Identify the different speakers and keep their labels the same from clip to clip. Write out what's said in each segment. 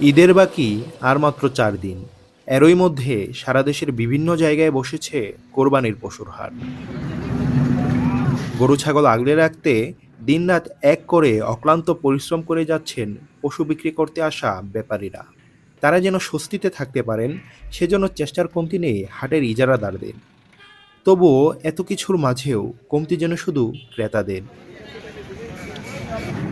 Speaker 1: ঈদের বাকি আর মাত্র চার দিন। এরই মধ্যে সারা দেশের বিভিন্ন জায়গায় বসেছে কোরবানির পশুর হাট। গরু, ছাগল আগলে রাখতে দিনরাত এক করে অক্লান্ত পরিশ্রম করে যাচ্ছেন পশু বিক্রি করতে আসা ব্যাপারীরা। তারা যেন স্বস্তিতে থাকতে পারেন, সেজন্য চেষ্টার কমতি নেই হাটের ইজারাদারদের। তবুও এত কিছুর মাঝেও কমতি যেন শুধু ক্রেতাদের।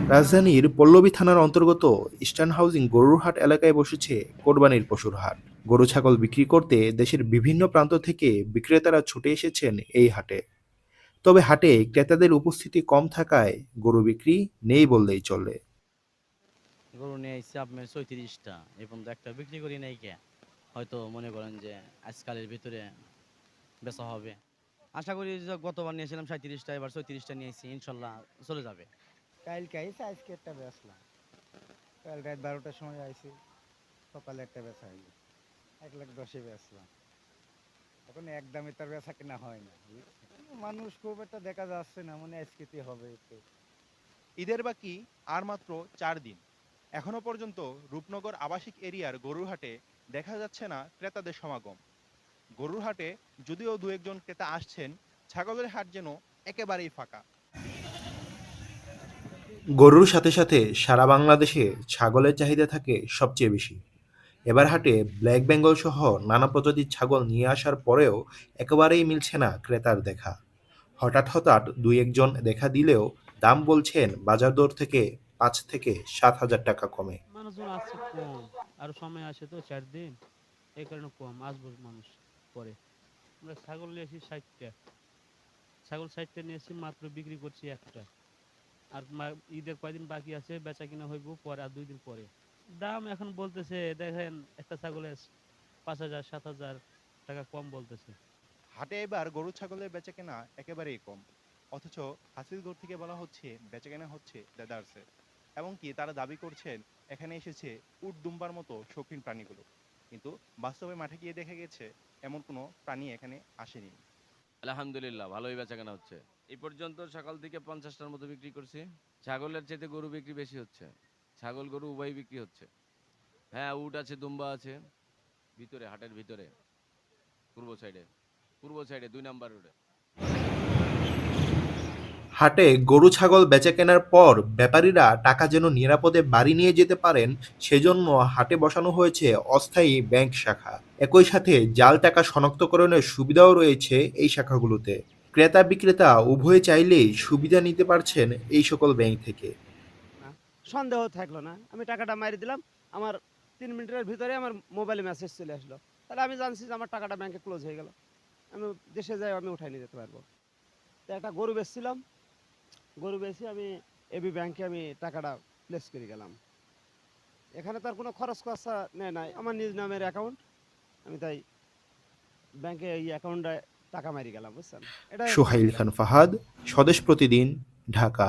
Speaker 1: রাজধানীর পল্লবী থানার অন্তর্গত ইস্টার্ন হাউজিং গরুর হাট এলাকায় বসেছে কোরবানির পশুর হাট। গরু, ছাগল বিক্রি করতে দেশের বিভিন্ন প্রান্ত থেকে বিক্রেতারা ছুটে এসেছেন এই হাটে। তবে হাটে ক্রেতাদের উপস্থিতি কম থাকায় গরু বিক্রি নেই বললেই চলে।
Speaker 2: গরু নিয়ে এসেছি আপনার চৌত্রিশটা পর্যন্ত একটা বিক্রি করি নাই কে? হয়তো মনে করেন যে আজকালের ভিতরে বেচা হবে। আশা করি গতবার নিয়েছিলাম সাঁত্রিশটা এবার চৌত্রিশটা নিয়েছি ইনশাল্লাহ চলে যাবে।
Speaker 3: কালকে আইসি আজকে একটা বেচলাম কাল রাত বারোটার সময় আইসি সকালে একটা বেচা হইল এক লাখ দশে বেচলাম এখন একদমই তার বেচা কেনা হয় না। মানুষ খুব একটা দেখা যাচ্ছে না মানে আজকেতে হবে একটু।
Speaker 4: ঈদের বাকি আর মাত্র চার দিন। এখনও পর্যন্ত রূপনগর আবাসিক এরিয়ার গরুর হাটে দেখা যাচ্ছে না ক্রেতাদের সমাগম। গরুর হাটে যদিও দু একজন ক্রেতা আসছেন, ছাগলের হাট যেন একেবারেই ফাঁকা।
Speaker 1: গরুর সাথে সাথে সারা বাংলাদেশে ছাগলের চাহিদা থাকে সবচেয়ে বেশি। এবার হাটে ব্ল্যাক বেঙ্গল সহ নানা প্রজাতির ছাগল নিয়ে আসার পরেও একেবারেই মিলছে না ক্রেতার দেখা। হঠাৎ হঠাৎ দুই একজন দেখা দিলেও দাম বলছেন বাজার দর থেকে পাঁচ থেকে সাত হাজার টাকা কমে।
Speaker 5: মানুষজন আরও সময় আসে তো চার দিন। এই কারণে কম আসব মানুষ পরে আমরা ছাগল নিয়েছি ষাটটা। ছাগল ষাটটা নিয়েছি মাত্র বিক্রি করছি একটা। আর ঈদের কয়দিন বাকি আছে বেচা কিনা হইব পরে আর দুই দিন পরে। দাম এখন বলতেছে দেখেন একটা ছাগলের পাঁচ হাজার সাত হাজার টাকা কম বলতেছে।
Speaker 4: হাটে এবার গরু ছাগলের বেচা বেচাকেনা একেবারেই কম। অথচ হাসিলগড় থেকে বলা হচ্ছে বেচাকেনা হচ্ছে দেদারসে। এমনকি তারা দাবি করছেন এখানে এসেছে উট দুম্বার মতো শৌখিন প্রাণীগুলো। কিন্তু বাস্তবে মাঠে গিয়ে দেখা গেছে এমন কোনো প্রাণী এখানে আসেনি।
Speaker 6: আলহামদুলিল্লাহ ভালোই বেচা কেনা হচ্ছে। এই পর্যন্ত সকাল থেকে পঞ্চাশটার মতো বিক্রি করছি। ছাগলের চাইতে গরু বিক্রি বেশি হচ্ছে। ছাগল, গরু উভয় বিক্রি হচ্ছে। হ্যাঁ উট আছে, দুম্বা আছে। ভিতরে, হাটের ভিতরে। পূর্ব সাইডে পূর্ব সাইডে, দুই নাম্বার রোডে।
Speaker 1: হাটে গরু, ছাগল বেচা কেনার পর ব্যাপারীরা টাকা যেন নিরাপদে বাড়ি নিয়ে যেতে পারেন, সেজন্য হাটে বসানো হয়েছে অস্থায়ী ব্যাংক শাখা। একই সাথে জাল টাকা শনাক্তকরণের সুবিধাও রয়েছে এই শাখাগুলোতে। ক্রেতা বিক্রেতা উভয়ে চাইলেই সুবিধা নিতে পারছেন এই সকল ব্যাংক থেকে।
Speaker 7: সন্দেহ থাকল না। আমি টাকাটা মারি দিলাম। আমার তিন মিনিটের ভিতরে আমার মোবাইলে মেসেজ চলে আসলো। তাহলে আমি জানছি যে আমার টাকাটা ব্যাংকে ক্লোজ হয়ে গেল। আমি দেশে যাই, আমি উঠাই নিয়ে যেতে পারব। তো একটা গরু বেচছিলাম। গরু বেচে আমি এবি ব্যাংকে আমি টাকাটা প্লেস করে গেলাম। এখানে তার কোনো খরচ খরচা নেয় নাই। আমার নিজ নামের অ্যাকাউন্ট আমি তাই ব্যাংকে এই অ্যাকাউন্টে
Speaker 1: সোহাইল খান ফাহাদ স্বদেশ প্রতিদিন ঢাকা।